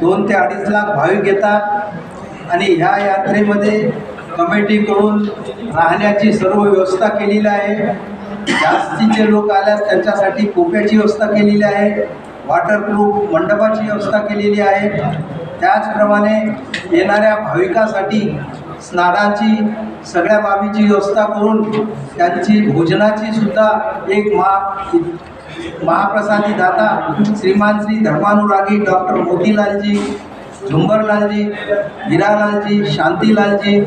दोन ते अडीच लाख भाविक येतात आणि ह्या यात्रेमध्ये कमिटीकडून राहण्याची सर्व व्यवस्था केलेली आहे. जास्तीचे लोक आल्यास त्यांच्यासाठी कोप्याची व्यवस्था केलेली आहे. वॉटरप्रूफ मंडपाची व्यवस्था केलेली आहे. त्याचप्रमाणे येणाऱ्या भाविकासाठी स्नानाची सगळ्या बाबीची व्यवस्था करून त्यांची भोजनाची सुद्धा एक माग महाप्रसादी दाता श्रीमान श्री धर्मानुरागी डॉक्टर मोतीलालजी झुंबरलालजी हिरालालजी शांतीलालजी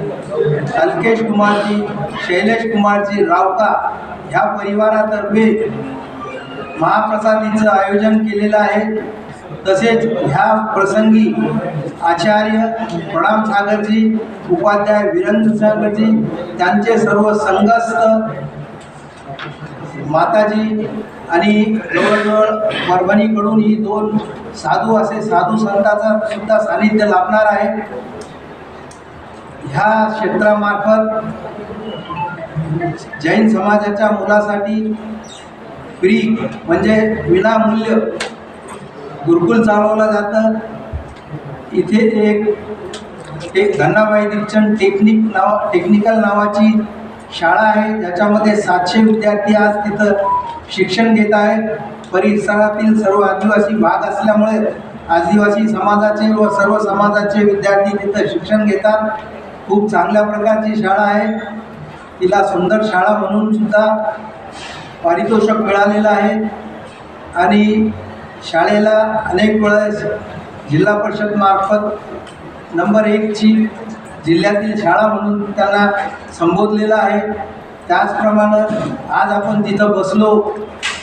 अल्केश कुमारजी शैलेश कुमारजी रावका ह्या परिवारातर्फे महाप्रसादीचं आयोजन केलेलं आहे. तसेच ह्या प्रसंगी आचार्य प्रणाम सागरजी उपाध्याय वीरेंद्र सागरजी त्यांचे सर्व संघस्थ माताजी आणि जवळजवळ परभणीकडून ही दोन साधू असे साधू संतांचा सुद्धा सानिध्य लाभणार आहे. ह्या क्षेत्रामार्फत जैन समाजाच्या मुलासाठी फ्री म्हणजे विनामूल्य गुरुकुल चालवलं जातं. इथे एक एक धन्नाबाई दीक्षण टेक्निक नाव टेक्निकल नावाची शाळा आहे. ज्याच्यामध्ये सातशे विद्यार्थी आज तिथं शिक्षण घेत आहे. परिसरातील सर्व आदिवासी भाग असल्यामुळे आदिवासी समाजाचे व सर्व समाजाचे विद्यार्थी तिथं शिक्षण घेतात. खूप चांगल्या प्रकारची शाळा आहे. तिला सुंदर शाळा म्हणून सुद्धा पारितोषिक मिळालेलं आहे. आणि शाळेला अनेक वेळेस जिल्हा परिषदमार्फत नंबर एकची जिल्ह्यातील शाळा म्हणून त्यांना संबोधलेलं आहे. त्याचप्रमाणे आज आपण तिथं बसलो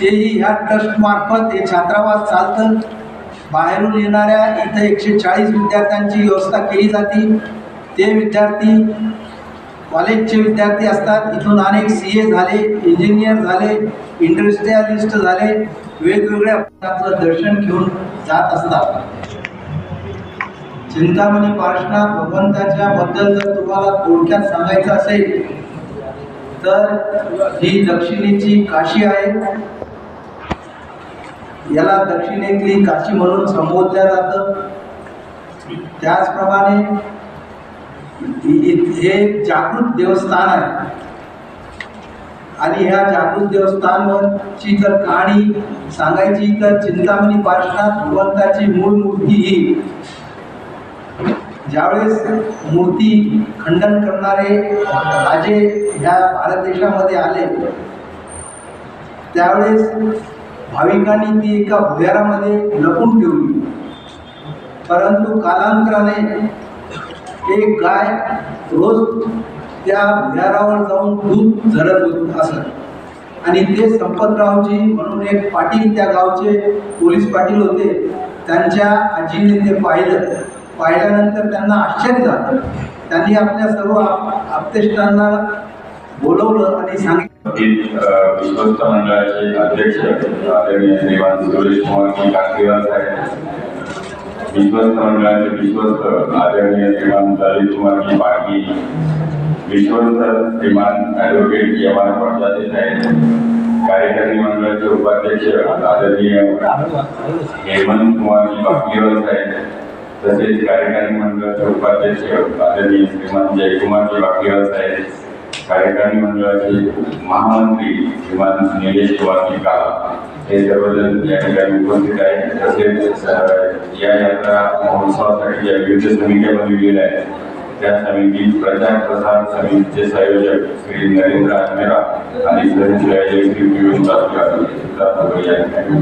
तेही ह्या ट्रस्टमार्फत हे छात्रावास चालतं. बाहेरून येणाऱ्या इथं एकशे चाळीस विद्यार्थ्यांची व्यवस्था केली जाते. ते विद्यार्थी कॉलेजचे विद्यार्थी असतात. इथून अनेक सी ए झाले इंजिनियर झाले इंडस्ट्रियालिस्ट झाले. वेगवेगळ्या प्रकारचं दर्शन घेऊन जात असतात. चिंतामणी पार्श्वनाथ भगवंताच्या बद्दल जर तुम्हाला थोडक्यात सांगायचं असेल तर ही दक्षिणेची काशी आहे. याला दक्षिणेतली काशी म्हणून संबोधल्या जातं. त्याचप्रमाणे हे जागृत देवस्थान आहे. आणि ह्या जागृत देवस्थानची जर कहाणी सांगायची तर चिंतामणी पार्श्वनाथ भगवंताची मूळ मूर्ती ही ज्यावेळेस मूर्ती खंडन करणारे राजे ह्या भारत देशामध्ये आले त्यावेळेस भाविकांनी ती एका भुयारामध्ये लपून ठेवली. परंतु कालांतराने एक गाय रोज त्या भुयारावर जाऊन दूध झरत होत असत. आणि ते संपतरावजी म्हणून एक पाटील त्या गावचे पोलीस पाटील होते त्यांच्या आजीने ते पाहिलं. पाहिल्यानंतर त्यांना आश्चर्य झालं. त्यांनी आपल्या सर्व आप- आप्तेष्टांना बोलवलं आणि सांगितलं. विश्वस्त मंडळाचे अध्यक्ष आदरणीय श्रीमान सुरेश कुमार कास्तीवार साहेब विश्वस्त मंडळाचे विश्वस्त आदरणीय श्रीमान ललित कुमार पाटगी विश्वस्त श्रीमान ॲडव्होकेट यमान पडदाते साहेब कार्यकारिणी मंडळाचे उपाध्यक्ष आदरणीय हेमंत कुमार पाटलीवर साहेब तसेच कार्यकारी मंडळाचे उपाध्यक्ष आदरणीय श्रीमान जयकुमार बागलीवर साहेब कार्यकारी मंडळाचे महामंत्री श्रीमान निलेश कुमार काला हे सर्वजण या ठिकाणी उपस्थित आहेत. तसेच या यात्रा महोत्सवासाठी ज्या विविध समित्या बनविलेल्या आहेत त्या समिती प्रचार प्रसार समितीचे संयोजक श्री नरेंद्र आजमेरा आणि सहसंयोजक श्री पियुष जाधव या ठिकाणी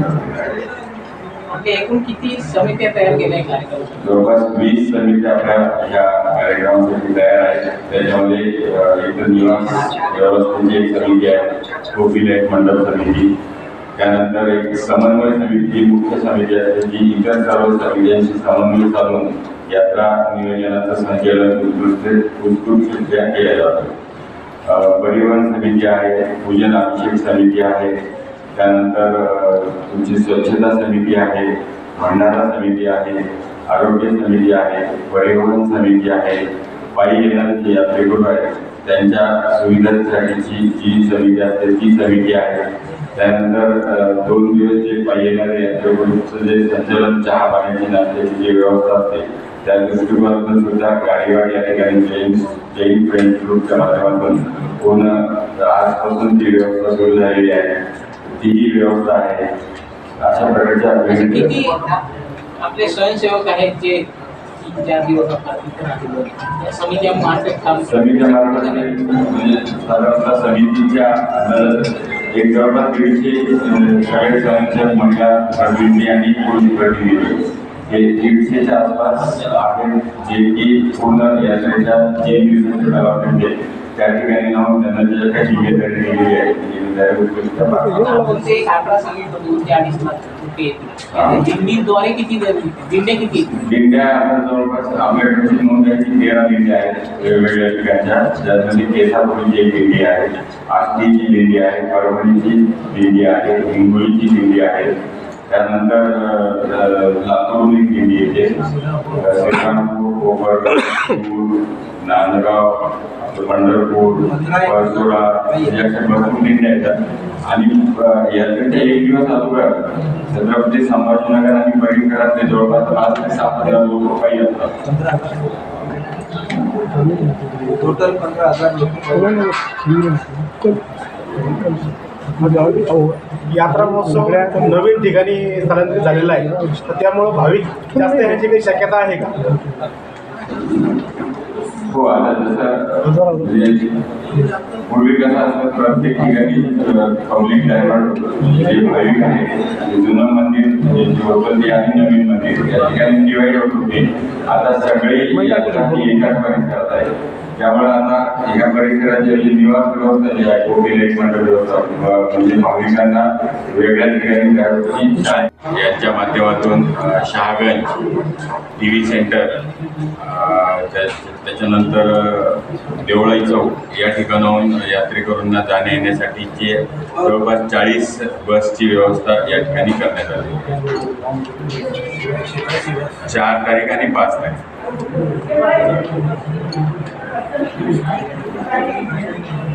उपस्थित एकूण किती समित्या तयार केल्या आहे जवळपास वीस समित्या आपल्या या कार्यक्रमासाठी तयार आहेत. त्याच्यामध्ये अ, एक निवास व्यवस्थेची एक समिती आहे. कोपिलेट मंडप समिती. त्यानंतर एक समन्वय समिती मुख्य समिती असते जी इतर सर्व समित्यांशी समन्वय साधून यात्रा नियोजनाचं संचालन उत्कृष्ट उत्कृष्टरित्या केलं जातं. परिवहन समिती आहे पूजन अभिषेक समिती आहे त्यानंतर तुमची स्वच्छता समिती आहे भंडारा समिती आहे आरोग्य समिती आहे परिवहन समिती आहे पायी येणारे जे आहे. आहेत त्यांच्या सुविधांसाठीची जी समिती असते ती समिती आहे. त्यानंतर दोन दिवस जे पायी येणारे यात्रेकरूंचं जे संचलन चहा पाण्याची नाश्त्याची जी व्यवस्था असते त्या दृष्टिकोनातून सुद्धा गाडीवाडी या ठिकाणी जैन जैन फ्रेंच ग्रुपच्या माध्यमातून पूर्ण आजपासून ती व्यवस्था सुरू झालेली आहे. तीही व्यवस्था आहे अशा प्रकारच्या आपले स्वयंसेवक आहेत जे समित्या मार्फत म्हणजे साधारणतः समितीच्या एक जवळपास दीडशे स्वयंसेवक महिला प्रतिनिधी आणि पुरुष प्रतिनिधी. हे दीडशेच्या आसपास आहेत जे की पूर्ण यात्रेच्या तीन दिवसाच्या कालावधीमध्ये त्या ठिकाणी जाऊन त्यांना ज्या काही जिम्मेदारी दिलेली आहे अडीच लाख रुपये येतील दिंडीद्वारे किती दिंड्या किती? दिंड्या आता जवळपास आंबेडकरची नोंद आहे की तेरा दिंड्या आहेत वेगवेगळ्या ठिकाणच्या. ज्यामध्ये केसापुरीची एक दिंडी आहे आष्टीची दिंडी आहे परभणीची दिंडी आहे हिंगोलीची दिंडी आहे. त्यानंतर अ, लातूरून एक दिंडी येते अ, श्रीरामपूर कोपर नांदगाव पंढरपूर परसोडा या अशा भरपूर दिंड्या येतात आणि यात्रेच्या एक दिवस अगोदर छत्रपती संभाजीनगर आणि परिसरातले जवळपास पाच ते सात हजार लोक काही असतात टोटल पंधरा हजार लोक यात्रा महोत्सव नवीन ठिकाणी स्थलांतरित झालेला आहे. तर त्यामुळं भाविक जास्त येण्याची काही शक्यता आहे का? हो आता जसं म्हणजे पूर्वी कसं असतं प्रत्येक ठिकाणी पब्लिक डायव्हर्ट जे भाविक आहे जुनं मंदिर जे आणि नवीन मंदिर या ठिकाणी डिवाइड होत होते. आता सगळे यात्रा ही एकाच परिसरात आहे त्यामुळे आता या परिसराची जी निवास व्यवस्था जी आहे हॉटेल एक मंडळ व्यवस्था म्हणजे भाविकांना वेगळ्या ठिकाणी जायची आहे. यांच्या माध्यमातून शहागंज टी व्ही सेंटर त्याच्यानंतर देवळाई चौक या ठिकाणाहून यात्रेकरूंना जाण्या येण्यासाठीची जवळपास चाळीस बसची व्यवस्था या ठिकाणी करण्यात आली चार तारीख आणि पाच तारीख Thank you.